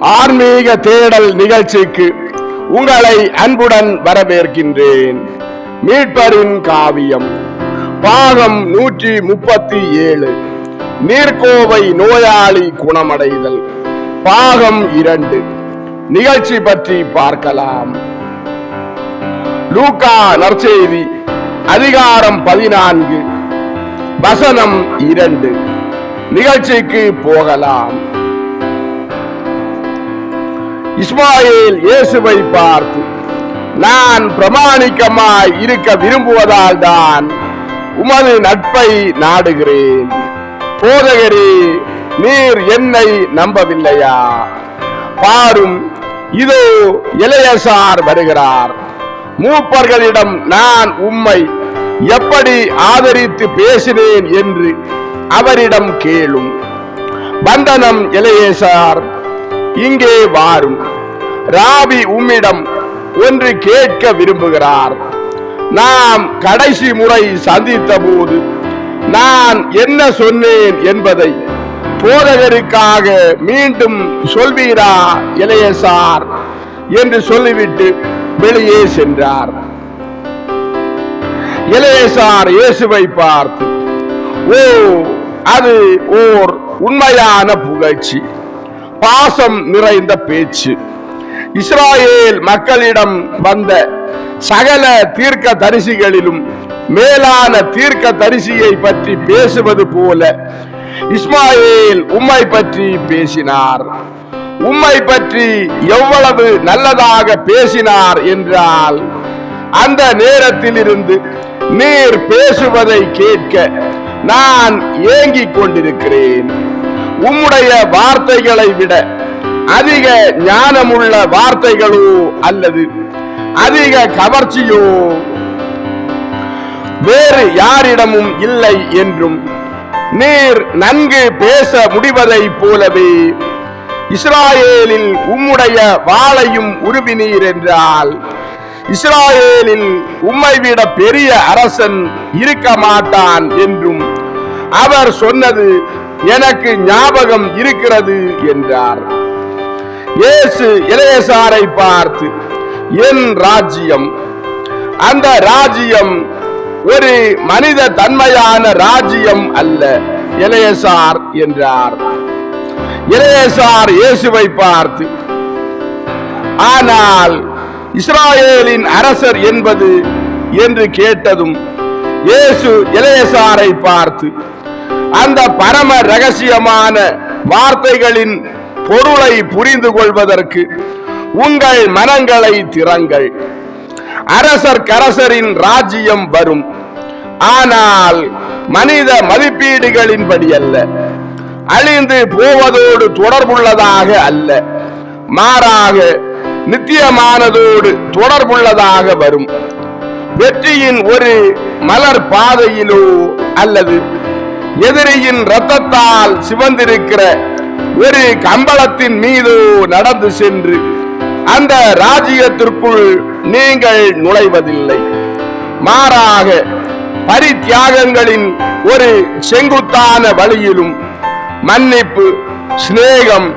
ஆன்மீக தேடல் நிகழ்ச்சிக்கு உங்களை அன்புடன் வரவேற்கின்றேன். மீட்பரின் காவியம். பாகம் நூற்றி முப்பத்தி ஏழு. நீர்கோவை நோயாளி குணமடைதல். பாகம் இரண்டு. நிகழ்ச்சி பற்றி பார்க்கலாம். லூகா நற்செய்தி. அதிகாரம் பதினான்கு. வசனம் இரண்டு. நிகழ்ச்சிக்கு போகலாம். இஸ்மாயில் இயேசுவை பார்த்து நான் பிரமாணிக்கமாய் இருக்க விரும்புவதால் தான் உமது நட்பை நாடுகிறேன். போதகரே நீர் என்னை நம்பவில்லையா? பாரும் இதோ இளையசார் வருகிறார். மூப்பர்களிடம் நான் உம்மை எப்படி ஆதரித்து பேசினேன் என்று அவரிடம் கேளும். வந்தனம் இளையசார் இங்கே வாரும். ராவி உம்மிடம் ஒன்று கேட்க விரும்புகிறார். நாம் கடைசி முறை சந்தித்த போது நான் என்ன சொன்னேன் என்பதை போதகருக்காக மீண்டும் சொல்வீரா இளையசார் என்று சொல்லிவிட்டு வெளியே சென்றார். இளையசார் இயேசுவை பார்த்து ஓ அது ஓர் உண்மையான புகழ்ச்சி. பாசம் நிறைந்த பேச்சு. இஸ்ராயேல் மக்களிடம் வந்த சகல தீர்க்க தரிசிகளிலும் மேலான தீர்க்க தரிசியை பற்றி பேசுவது போல இஸ்மாயில் உம்மை பற்றி பேசினார். உம்மை பற்றி எவ்வளவு நல்லதாக பேசினார் என்றால் அந்த நேரத்தில் இருந்து நீர் பேசுவதை கேட்க நான் ஏங்கிக் கொண்டிருக்கிறேன். உம்முடைய வார்த்தைகளை விட அதிக ஞானமுள்ள வார்த்தைகளோ அல்லது அதிக கவர்ச்சியோ வேறு யாரிடமும் இல்லை என்றும் நீர் நன்கு பேச முடிவதைப் போலவே இஸ்ராயேலில் உம்முடைய வாளையும் உருவினீர் என்றால் இஸ்ராயேலில் உம்மை விட பெரிய அரசன் இருக்க மாட்டான் என்றும் அவர் சொன்னது எனக்கு ஞாபகம் இருக்கிறது என்றார். இயேசு இளையசாரை பார்த்து என் ராஜ்யம் அந்த ராஜ்யம் ஒரு மனித தன்மையான ராஜ்யம் அல்ல இளையசார் என்றார். இளையசார் இயேசுவை பார்த்து ஆனால் இஸ்ராயேலின் அரசர் என்பது? என்று கேட்டதும் இயேசு இளையசாரை பார்த்து அந்த பரம ரகசியமான வார்த்தைகளின் பொருளை புரிந்து கொள்வதற்கு உங்கள் மனங்களை திறங்கள். அரசர் கரசரின் ராஜ்யம் வரும். ஆனால் மனித மதிப்பீடுகளின்படி அல்ல. அழிந்து போவதோடு தொடர்புள்ளதாக அல்ல. மாறாக நித்தியமானதோடு தொடர்புள்ளதாக வரும். வெற்றியின் ஒரு மலர் பாதையிலோ அல்லது எதிரியின் ரத்தத்தால் சிவந்திருக்கிற ஒரு கம்பளத்தின் மீதோ நடந்து சென்று அந்த ராஜ்யத்திற்குள் நீங்கள் நுழைவதில்லை. மாறாக பரித்தியாகங்களின் ஒரு செங்குத்தான வழியிலும் மன்னிப்பு சிநேகம்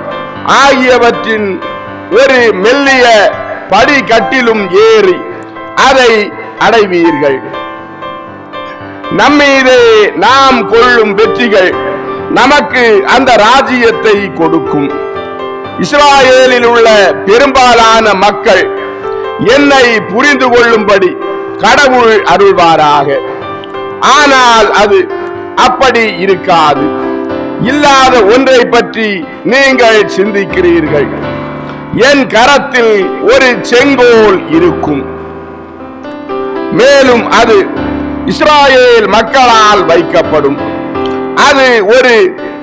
ஆகியவற்றின் ஒரு மெல்லிய படிக்கட்டிலும் ஏறி அதை அடைவீர்கள். நம்மீது நாம் கொள்ளும் வெற்றிகள் நமக்கு அந்த ராஜ்யத்தை கொடுக்கும். இஸ்ராயேலில் உள்ள பெரும்பாலான மக்கள் என்னை புரிந்து கொள்ளும்படி கடவுள் அருள்வாராக. ஆனால் அது அப்படி இருக்காது. இல்லாத ஒன்றை பற்றி நீங்கள் சிந்திக்கிறீர்கள். என் கரத்தில் ஒரு செங்கோல் இருக்கும். மேலும் அது இஸ்ராயேல் மக்களால் வைக்கப்படும். அது ஒரு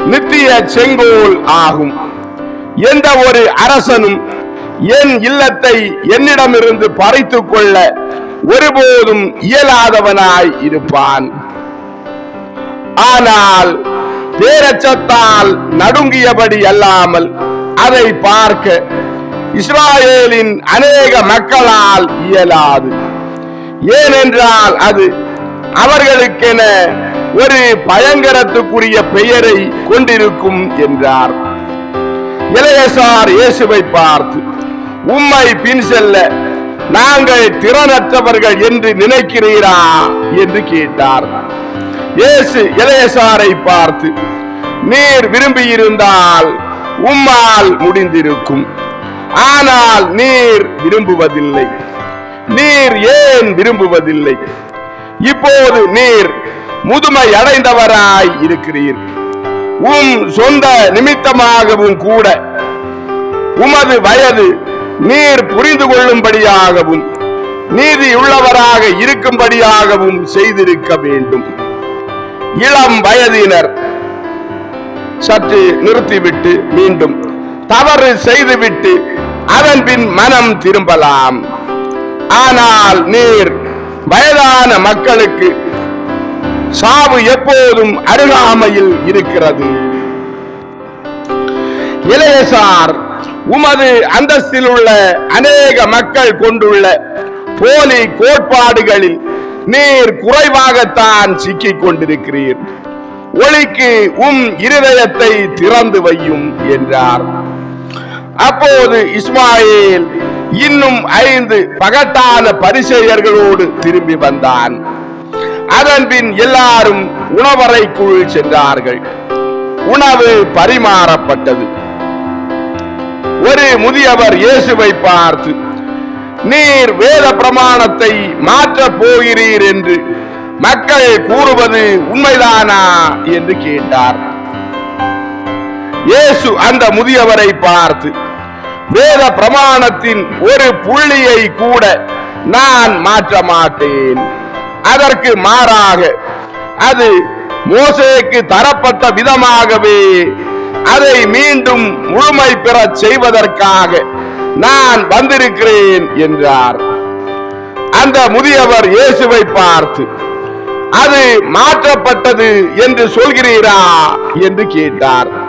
நித்திய செங்கோல் ஆகும். எந்த ஒரு அரசனும் என் இல்லத்தை என்னிடமிருந்து பறித்துக் கொள்ள ஒருபோதும் இயலாதவனாய் இருப்பான். ஆனால் பேரச்சத்தால் நடுங்கியபடி அல்லாமல் அதை பார்க்க இஸ்ராயேலின் அநேக மக்களால் இயலாது. ஏனென்றால் அது அவர்களுக்கென ஒரு பயங்கரத்துக்குரிய பெயரை கொண்டிருக்கும் என்றார். இளையசார் இயேசுவை பார்த்து உம்மை பின் செல்ல நாங்கள் திறனற்றவர்கள் என்று நினைக்கிறீரா? என்று கேட்டார். இயேசு இளையசாரை பார்த்து நீர் விரும்பியிருந்தால் உம்மால் முடிந்திருக்கும். ஆனால் நீர் விரும்புவதில்லை. நீர் ஏன் விரும்புவதில்லை? இப்போது நீர் முதுமை அடைந்தவராய் இருக்கிறீர். உம் சொந்த நிமித்தமாகவும் கூட உமது வயது நீர் புரிந்து கொள்ளும்படியாகவும் நீதி உள்ளவராக இருக்கும்படியாகவும் செய்திருக்க வேண்டும். இளம் வயதினர் சற்று நிறுத்திவிட்டு மீண்டும் தவறு செய்துவிட்டு அதன் பின் மனம் திரும்பலாம். ஆனால் நீர் வயதான மக்களுக்கு சாவு எப்போதும் அருகாமையில் இருக்கிறது. இளையசார் உமது அந்தஸ்தில் உள்ள அநேக மக்கள் கொண்டுள்ள போலி கோட்பாடுகளில் நீர் குறைவாகத்தான் சிக்கிக் கொண்டிருக்கிறீர். ஒளிக்கு உம் இருதயத்தை திறந்து வையும் என்றார். அப்போது இஸ்மாயில் இன்னும் ஐந்து பகட்டான பரிசெயர்களோடு திரும்பி வந்தான். அதன் பின் எல்லாரும் உணவறைக்குள் சென்றார்கள். உணவு பரிமாறப்பட்டது. ஒரு முதியவர் இயேசுவை பார்த்து நீர் வேத பிரமாணத்தை மாற்றப் போகிறீர் என்று மக்கள் கூறுவது உண்மைதானா? என்று கேட்டார். இயேசு அந்த முதியவரை பார்த்து வேத பிரமாணத்தின் ஒரு புள்ளியை கூட நான் மாற்ற மாட்டேன். அதற்கு மாறாக அது மோசேக்கு தரப்பட்ட விதமாகவே அதை மீண்டும் முழுமை பெறச் செய்வதற்காக நான் வந்திருக்கிறேன் என்றார். அந்த முதியவர் இயேசுவை பார்த்து அது மாற்றப்பட்டது என்று சொல்கிறீரா? என்று கேட்டார்.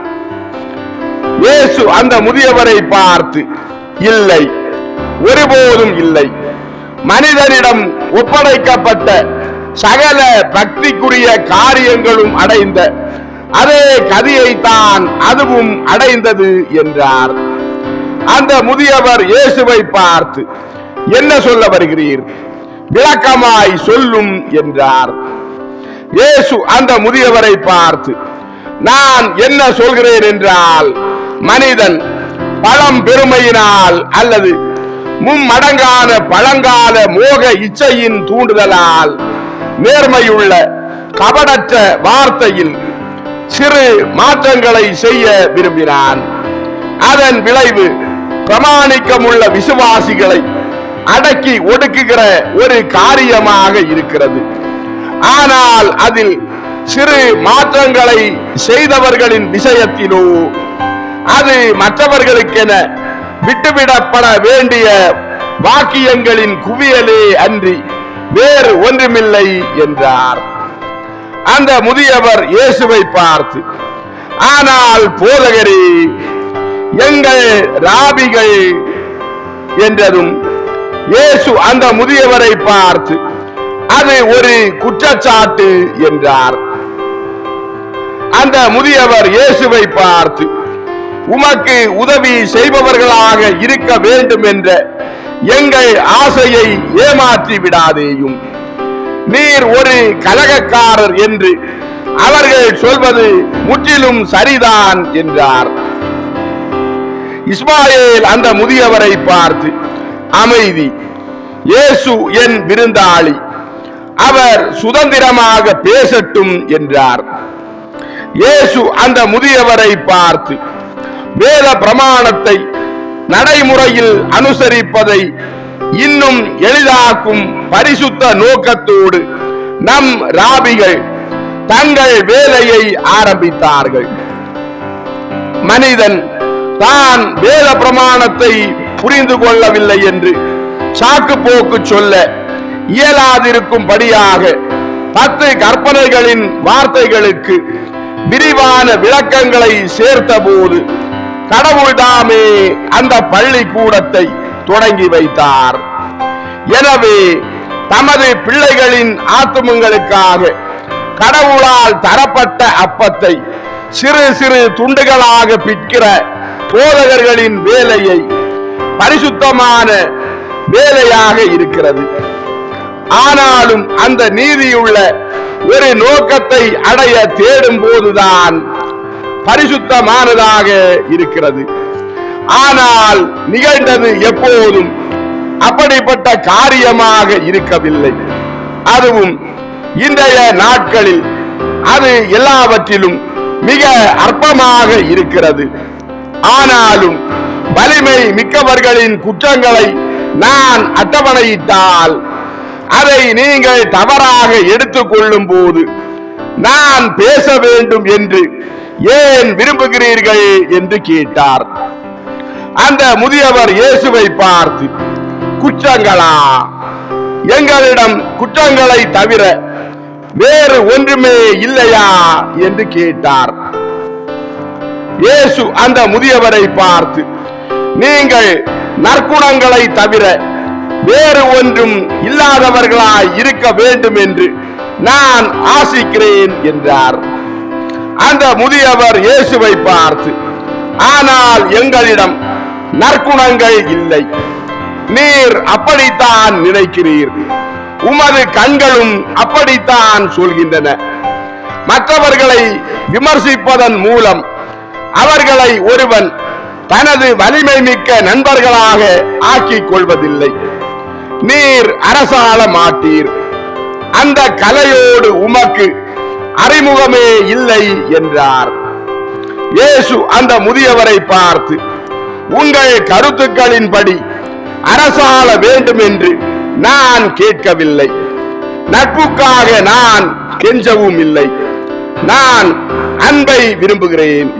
இயேசு அந்த முதியவரை பார்த்து இல்லை ஒருபோதும் இல்லை. மனிதனிடம் ஒப்படைக்கப்பட்ட சகல பக்திக்குரிய காரியங்களும் அடைந்த அதே கதியைத்தான் அதுவும் அடைந்தது என்றார். அந்த முதியவர் இயேசுவை பார்த்து என்ன சொல்ல வருகிறீர்? விளக்கமாய் சொல்லும் என்றார். இயேசு அந்த முதியவரை பார்த்து நான் என்ன சொல்கிறேன் என்றால் மனிதன் பழம் பெருமையினால் அல்லது மும்மடங்கான பழங்கால மோக இச்சையின் தூண்டுதலால் நேர்மையுள்ள கபடற்ற வார்த்தையில் சிறு மாற்றங்களை செய்ய விரும்பினான். அதன் விளைவு பிரமாணிக்கமுள்ள விசுவாசிகளை அடக்கி ஒடுக்குகிற ஒரு காரியமாக இருக்கிறது. ஆனால் அதில் சிறு மாற்றங்களை செய்தவர்களின் விஷயத்திலோ அது மற்றவர்களுக்கென விட்டுவிடப்பட வேண்டிய வாக்கியங்களின் குவியலே அன்றி வேறு ஒன்றுமில்லை என்றார். அந்த முதியவர் இயேசுவை பார்த்து ஆனால் போதகரே எங்கள் ராபிகள் என்றதும் இயேசு அந்த முதியவரை பார்த்து அது ஒரு குற்றச்சாட்டு என்றார். அந்த முதியவர் இயேசுவை பார்த்து உமக்கு உதவி செய்பவர்களாக இருக்க வேண்டும் என்ற எங்கள் ஆசையை ஏமாற்றி விடாதேயும். நீர் ஒரு கலகக்காரர் என்று அவர்கள் சொல்வது முற்றிலும் சரிதான் என்றார். இஸ்மாயில் அந்த முதியவரை பார்த்து அமைதி இயேசு என் விருந்தாளி அவர் சுதந்திரமாக பேசட்டும் என்றார். இயேசு அந்த முதியவரை பார்த்து வேத பிரமாணத்தை நடைமுறையில் அனுசரிப்பதை இன்னும் எளிதாக்கும் பரிசுத்த நோக்கத்தோடு நம் ராபிகள் தங்கள் வேலையை ஆரம்பித்தார்கள். மனிதன் தான் வேத பிரமாணத்தை புரிந்து கொள்ளவில்லை என்று சாக்கு போக்கு சொல்ல இயலாதிருக்கும்படியாக பத்து கற்பனைகளின் வார்த்தைகளுக்கு விரிவான விளக்கங்களை சேர்த்த போது கடவுள் கடவுள்தாமே அந்த பள்ளிக்கூடத்தை தொடங்கி வைத்தார். எனவே தமது பிள்ளைகளின் ஆத்துமங்களுக்காக கடவுளால் தரப்பட்ட அப்பத்தை சிறு சிறு துண்டுகளாக பிற்கிற போதகர்களின் வேலையை பரிசுத்தமான வேலையாக இருக்கிறது. ஆனாலும் அந்த நீதியுள்ள ஒரு நோக்கத்தை அடைய தேடும் போதுதான் பரிசுத்தமானதாக இருக்கிறது. ஆனால் நிகழ்ந்தது எப்போதும் அப்படிப்பட்ட காரியமாக இருக்கவில்லை. அதுவும் இன்றைய நாட்களில் அது எல்லாவற்றிலும் மிக அற்பமாக இருக்கிறது. ஆனாலும் வலிமை மிக்கவர்களின் குற்றங்களை நான் அட்டவணையிட்டால் அதை நீங்கள் தவறாக எடுத்துக்கொள்ளும் போது நான் பேச வேண்டும் என்று ஏன் விரும்புகிறீர்கள் என்று கேட்டார். அந்த முதியவர் இயேசுவை பார்த்து குற்றங்களா? எங்களிடம் குற்றங்களை தவிர வேறு ஒன்றுமே இல்லையா? என்று கேட்டார். இயேசு அந்த முதியவரை பார்த்து நீங்கள் நற்குணங்களை தவிர வேறு ஒன்றும் இல்லாதவர்களாய் இருக்க வேண்டும் என்று நான் ஆசிக்கிறேன் என்றார். அந்த முதியவர் இயேசுவை பார்த்து ஆனால் எங்களிடம் நற்குணங்கள் இல்லை. நீர் அப்படித்தான் நினைக்கிறீர். உமது கண்களும் அப்படித்தான் சொல்கின்றன. மற்றவர்களை விமர்சிப்பதன் மூலம் அவர்களை ஒருவன் தனது வலிமை மிக்க நண்பர்களாக ஆக்கிக் கொள்வதில்லை. நீர் அரசாள மாட்டீர் அந்த கலையோடு உமக்கு அறிமுகமே இல்லை என்றார். இயேசு அந்த முதியவரை பார்த்து உங்கள் கருத்துக்களின்படி அரசாள வேண்டும் என்று நான் கேட்கவில்லை. நட்புக்காக நான் கெஞ்சவும் இல்லை. நான் அன்பை விரும்புகிறேன்.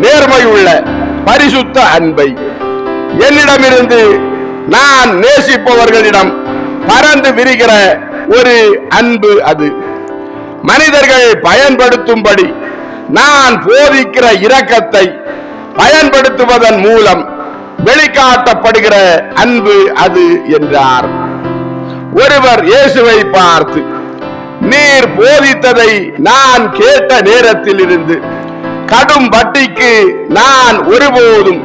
நேர்மையுள்ள பரிசுத்த அன்பை. என்னிடமிருந்து நான் நேசிப்பவர்களிடம் பறந்து விரிகிற ஒரு அன்பு அது. மனிதர்கள் பயன்படுத்தும்படி நான் போதிக்கிற இரக்கத்தை பயன்படுத்துவதன் மூலம் வெளிக்காட்டப்படுகிற அன்பு அது என்றார். ஒருவர் இயேசுவை பார்த்து நீர் போதித்ததை நான் கேட்ட நேரத்தில் இருந்து கடும் வட்டிக்கு நான் ஒருபோதும்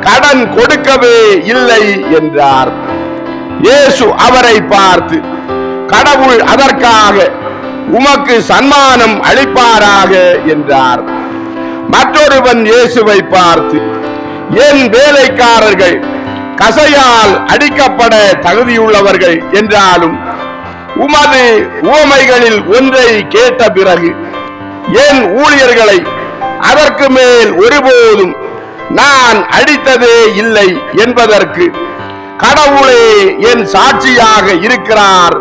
கடன் கொடுக்கவே இல்லை என்றார். இயேசு அவரை பார்த்து கடவுள் அதற்காக உமக்கு சன்மானம் அளிப்பாராக என்றார். மற்றொருவன் இயேசுவை பார்த்து என் வேலைக்காரர்கள் கசையால் அடிக்கப்பட தகுதியுள்ளவர்கள் என்றாலும் உமது உவமைகளில் ஒன்றை கேட்ட பிறகு என் ஊழியர்களை அதற்கு மேல் ஒருபோதும் நான் அடித்ததே இல்லை என்பதற்கு கடவுளே என் சாட்சியாக இருக்கிறார்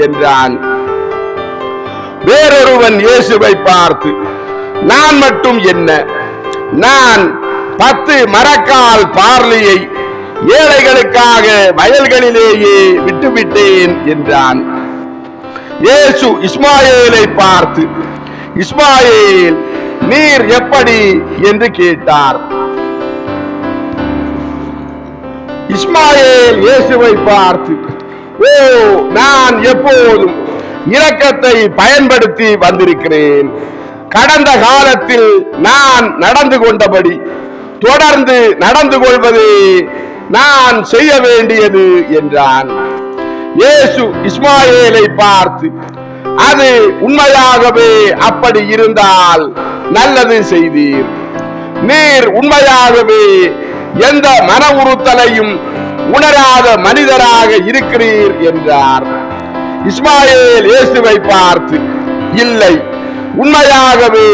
என்றான். வேறொருவன் இயேசுவை பார்த்து நான் மட்டும் என்ன? நான் பத்து மரக்கால் பார்லியை ஏழைகளுக்காக வயல்களிலேயே விட்டுவிட்டேன் என்றான். இயேசு இஸ்மாயேலை பார்த்து இஸ்மாயேல் நீர் எப்படி? என்று கேட்டார். இஸ்மாயேல் இயேசுவை பார்த்து ஓ நான் எப்போதும் இரக்கத்தை பயன்படுத்தி வந்திருக்கிறேன். கடந்த காலத்தில் நான் நடந்து கொண்டபடி தொடர்ந்து நடந்து கொள்வதே நான் செய்ய வேண்டியது என்றான். இயேசு இஸ்மாயேலை பார்த்து அது உண்மையாகவே அப்படி இருந்தால் நல்லது செய்தீர். நீர் உண்மையாகவே எந்த மன உறுத்தலையும் உணராத மனிதராக இருக்கிறீர் என்றார். இஸ்மாயில் இயேசுவை பார்த்து இல்லை உண்மையாகவே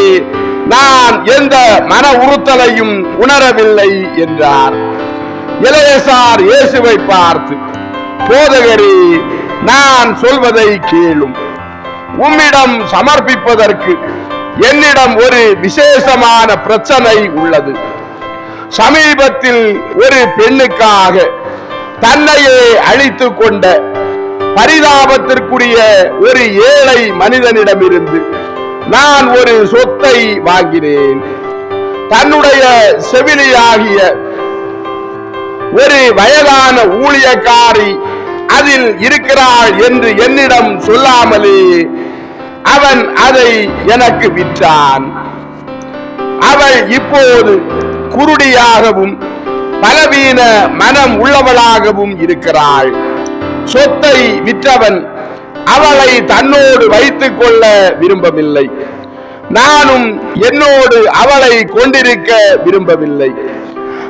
நான் எந்த மன உறுத்தலையும் உணரவில்லை என்றார். இளையசார் இயேசுவை பார்த்து போதகரே நான் சொல்வதை கேளும். உம்மிடம் சமர்ப்பிப்பதற்கு என்னிடம் ஒரு விசேஷமான பிரச்சனை உள்ளது. சமீபத்தில் ஒரு பெண்ணுக்காக தன்னையே அழித்து கொண்ட பரிதாபத்திற்குரிய ஒரு ஏழை மனிதனிடமிருந்து நான் ஒரு சொத்தை வாங்கினேன். தன்னுடைய செவிலியாகிய ஒரு வயதான ஊழியக்காரி அதில் இருக்கிறாள் என்று என்னிடம் சொல்லாமலே அவன் அதை எனக்கு விற்றான். அவள் இப்போது குருடியாகவும் பலவீன மனம் உள்ளவளாகவும் இருக்கிறாள். சொத்தை விற்றவன் அவளை தன்னோடு வைத்துக் கொள்ள விரும்பவில்லை. நானும் என்னோடு அவளை கொண்டிருக்க விரும்பவில்லை.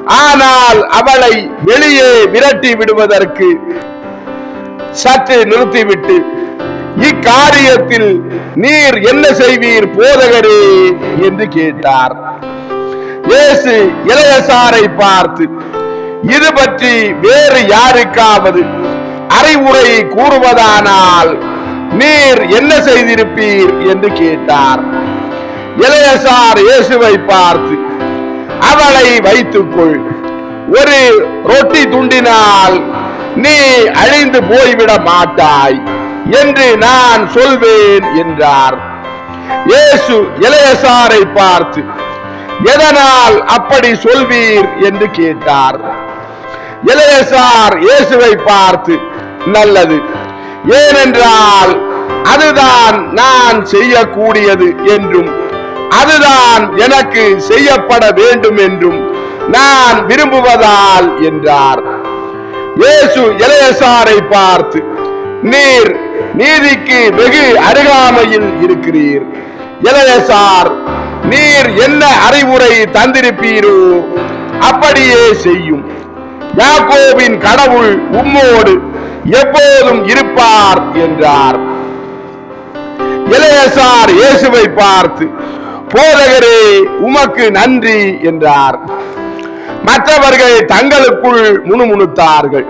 ஆனால் அவளை வெளியே விரட்டி விடுவதற்கு சற்று நிறுத்திவிட்டு இக்காரியத்தில் நீர் என்ன செய்வீர் போதகரே? என்று கேட்டார். இயேசு இளையசாரை பார்த்து இது பற்றி வேறு யாருக்காவது அறிவுரை கூறுவதானால் நீர் என்ன செய்திருப்பீர் என்று கேட்டார். இளையசார் இயேசுவை பார்த்து அவளை வைத்துக்கொள். ஒரு ரொட்டி துண்டினால் நீ அழிந்து போய்விட மாட்டாய் என்று நான் சொல்வேன் என்றார். இயேசு இளையசாரை பார்த்து எதனால் அப்படி சொல்வீர்? என்று கேட்டார். இளையசார் இயேசுவை பார்த்து நல்லது. ஏனென்றால் அதுதான் நான் செய்யக்கூடியது என்றும் அதுதான் எனக்கு செய்யப்பட வேண்டும் என்றும் நான் விரும்புவதால் என்றார். இயேசு இளையசாரை பார்த்து நீர் நீதிக்கு வெகு அருகாமையில் இருக்கிறீர். இளையசார் நீர் என்ன அறிவுரை தந்திருப்பீரோ அப்படியே செய்யும். யாக்கோவின் கடவுள் உம்மோடு எப்போதும் இருப்பார் என்றார். இளையசார் இயேசுவை பார்த்து போதகரே உமக்கு நன்றி என்றார். மற்றவர்கள் தங்களுக்குள் முணுமுணுத்தார்கள்.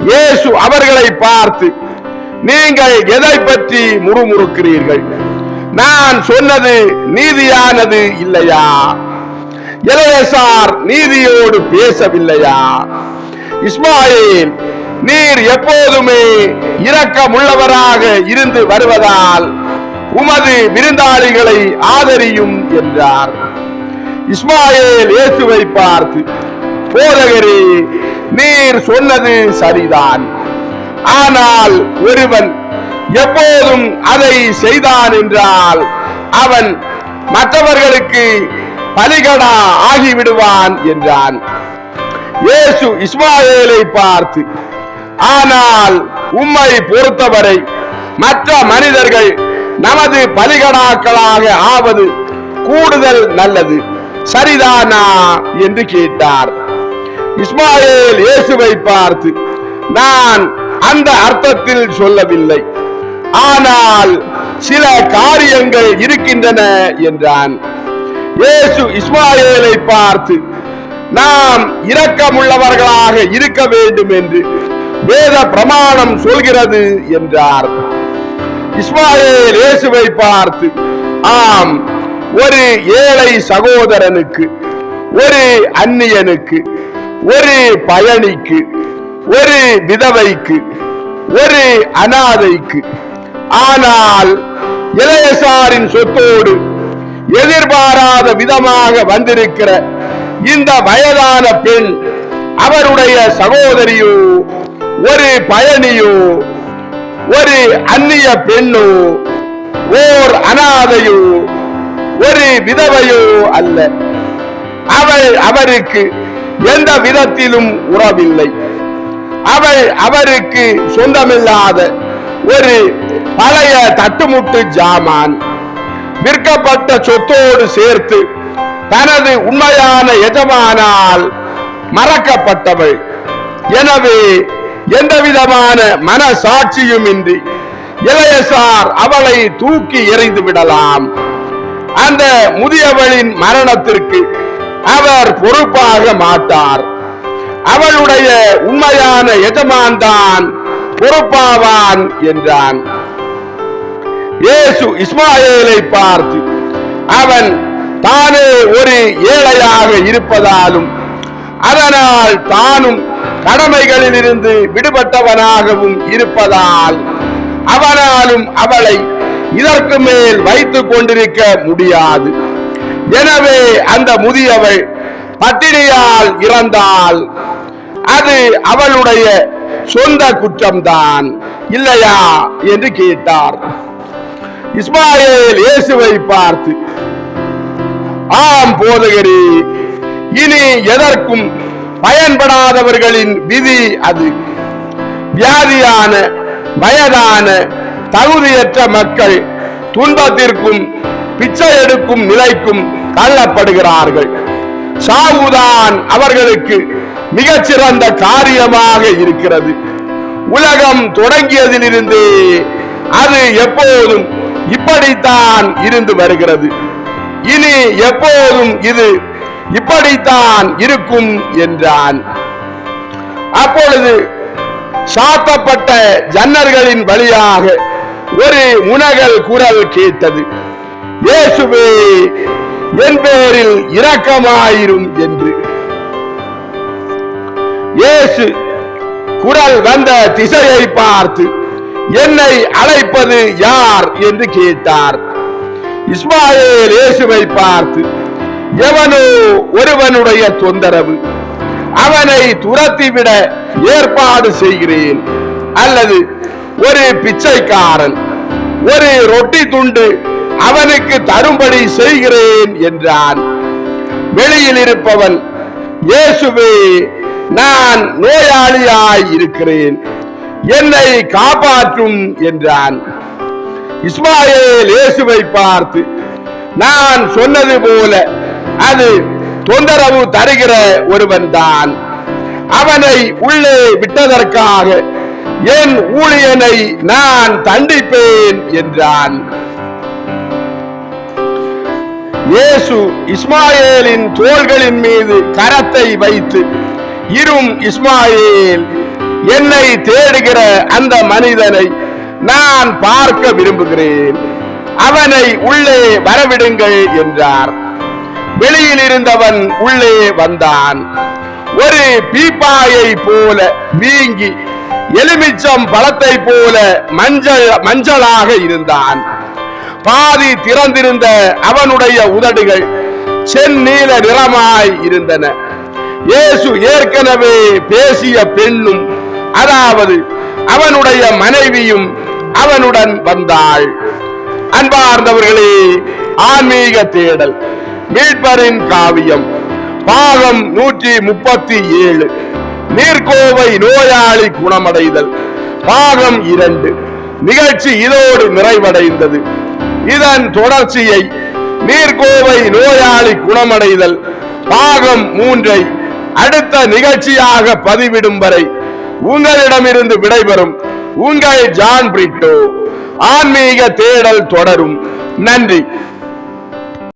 இயேசு அவர்களை பார்த்து நீங்கள் எதை பற்றி முறுமுறுக்கிறீர்கள்? நான் சொன்னது நீதியானது இல்லையா? இளையசார் நீதியோடு பேசவில்லையா? இஸ்மாயில் நீர் எப்போதுமே இரக்கமுள்ளவராக இருந்து வருவதால் உமது விருந்தாளிகளை ஆதரியும் என்றார். இஸ்மாயில் இயேசுவை பார்த்து போதகரே நீர் சொன்னது சரிதான். ஆனால் ஒருவன் எப்போதும் அதை செய்தான் என்றால் அவன் மற்றவர்களுக்கு பலிகடா ஆகிவிடுவான் என்றான். இயேசு இஸ்மாயேலை பார்த்து ஆனால் உம்மை பொறுத்தவரை மற்ற மனிதர்கள் நமது பலிகடாக்களாக ஆவது கூடுதல் நல்லது. சரிதானா என்று கேட்டார். இஸ்மாயில் இயேசுவை பார்த்து நான் அந்த அர்த்தத்தில் சொல்லவில்லை. ஆனால் சில காரியங்கள் இருக்கின்றன என்றான். இயேசு இஸ்மாயேலை பார்த்து நாம் இரக்கமுள்ளவர்களாக இருக்க வேண்டும் என்று வேத பிரமாணம் சொல்கிறது என்றார் இஸ்மாயில் இயேசுவை பார்த்து ஆம் ஒரு ஏழை சகோதரனுக்கு ஒரு அந்நியனுக்கு ஒரு பயணிக்கு ஒரு விதவைக்கு ஒரு அனாதைக்கு ஆனால் இளையசாரின் சொத்தோடு எதிர்பாராத விதமாக வந்திருக்கிற இந்த வயதான பெண் அவருடைய சகோதரியோ ஒரு பயணியோ ஒரு அந்நிய பெண்ணோ ஓர் அனாதையோ ஒரு விதவையோ அல்ல. அவள் அவருக்கு எந்த விதத்திலும் உறவில்லை. அவள் அவருக்கு சொந்தமில்லாத ஒரு பழைய தட்டுமுட்டு ஜாமான் விற்கப்பட்ட சொத்தோடு சேர்த்து தனது உண்மையான எஜமானால் மறக்கப்பட்டவள். எனவே எந்த விதமான மன சாட்சியும் இன்றி இளையசார் அவளை தூக்கி எறிந்து விடலாம். அந்த முதியவளின் மரணத்திற்கு அவர் பொறுப்பாக மாட்டார். அவளுடைய உண்மையான எஜமான் தான் பொறுப்பாவான் என்றான். இயேசு இஸ்மாயிலை பார்த்து அவன் தானே ஒரு ஏழையாக இருப்பதாலும் அதனால் தானும் கடமைகளிலிருந்து விடுபட்டவனாகவும் இருப்பதால் அவனாலும் அவளை இதற்கு மேல் வைத்துக் கொண்டிருக்க முடியாது. எனவே அந்த முதியவள் பட்டினியால் இறந்தால் அது அவளுடைய சொந்த குற்றம்தான். இல்லையா? என்று கேட்டார். இஸ்மாயில் இயேசுவை பார்த்து ஆம் போதகரே இனி எதற்கும் பயன்படாதவர்களின் விதி அது. வியாதியான வயதான தகுதியற்ற மக்கள் துன்பத்திற்கும் பிச்சை எடுக்கும் நிலைக்கும் தள்ளப்படுகிறார்கள். சாவுதான் அவர்களுக்கு மிகச்சிறந்த காரியமாக இருக்கிறது. உலகம் தொடங்கியதிலிருந்தே அது எப்போதும் இப்படித்தான் இருந்து வருகிறது. இனி எப்போதும் இது இப்படித்தான் இருக்கும் என்றான். அப்பொழுது சாத்தப்பட்ட ஜன்னர்களின் வழியாக ஒரு முனகல் குரல் கேட்டது. இயேசுவே என் பேரில் இரக்கமாயிரும் என்று. இயேசு குரல் வந்த திசையை பார்த்து என்னை அழைப்பது யார்? என்று கேட்டார். இஸ்மாயில் இயேசுவை பார்த்து எவனோ ஒருவனுடைய தொந்தரவு அவனை துரத்திவிட ஏற்பாடு செய்கிறேன். அல்லது ஒரு பிச்சைக்காரன் ஒரு ரொட்டி துண்டு அவனுக்கு தரும்படி செய்கிறேன் என்றான். வெளியில் இருப்பவன் இயேசுவே நான் நோயாளியாய் இருக்கிறேன். என்னை காப்பாற்றும் என்றான். இஸ்மாயில் இயேசுவை பார்த்து நான் சொன்னது போல அது தொந்தரவு தருகிற ஒருவன் தான் அவனை உள்ளே விட்டதற்காக என் ஊழியனை நான் தண்டிப்பேன் என்றான். இயேசு இஸ்மாயேலின் தோள்களின் மீது கரத்தை வைத்து இரும் இஸ்மாயேல் என்னை தேடுகிற அந்த மனிதனை நான் பார்க்க விரும்புகிறேன். அவனை உள்ளே வரவிடுங்கள் என்றார். வெளியில் இருந்தவன் உள்ளே வந்தான். ஒரு பீப்பாயை போல வீங்கி எலுமிச்சம் பழத்தை போல மஞ்சள் மஞ்சளாக இருந்தான். பாதி திறந்திருந்த அவனுடைய உதடுகள் செந்நீல நிறமாய் இருந்தன. இயேசு ஏற்கனவே பேசிய பெண்ணும் அதாவது அவனுடைய மனைவியும் அவனுடன் வந்தாள். அன்பார்ந்தவர்களே ஆன்மீக தேடல். மீட்பரின் காவியம். பாகம் நூற்றி முப்பத்தி ஏழு நீர்க்கோவை நோயாளி குணமடைதல். பாகம் இரண்டு. நிகழ்ச்சி இதோடு நிறைவடைந்தது. இதன் தொடர்ச்சியை நீர்கோவை நோயாளி குணமடைதல். பாகம் மூன்றை அடுத்த நிகழ்ச்சியாக பதிவிடும் வரை உங்களிடமிருந்து விடைபெறும் உங்கள் ஜான் பிரிட்டோ. ஆன்மீக தேடல் தொடரும். நன்றி.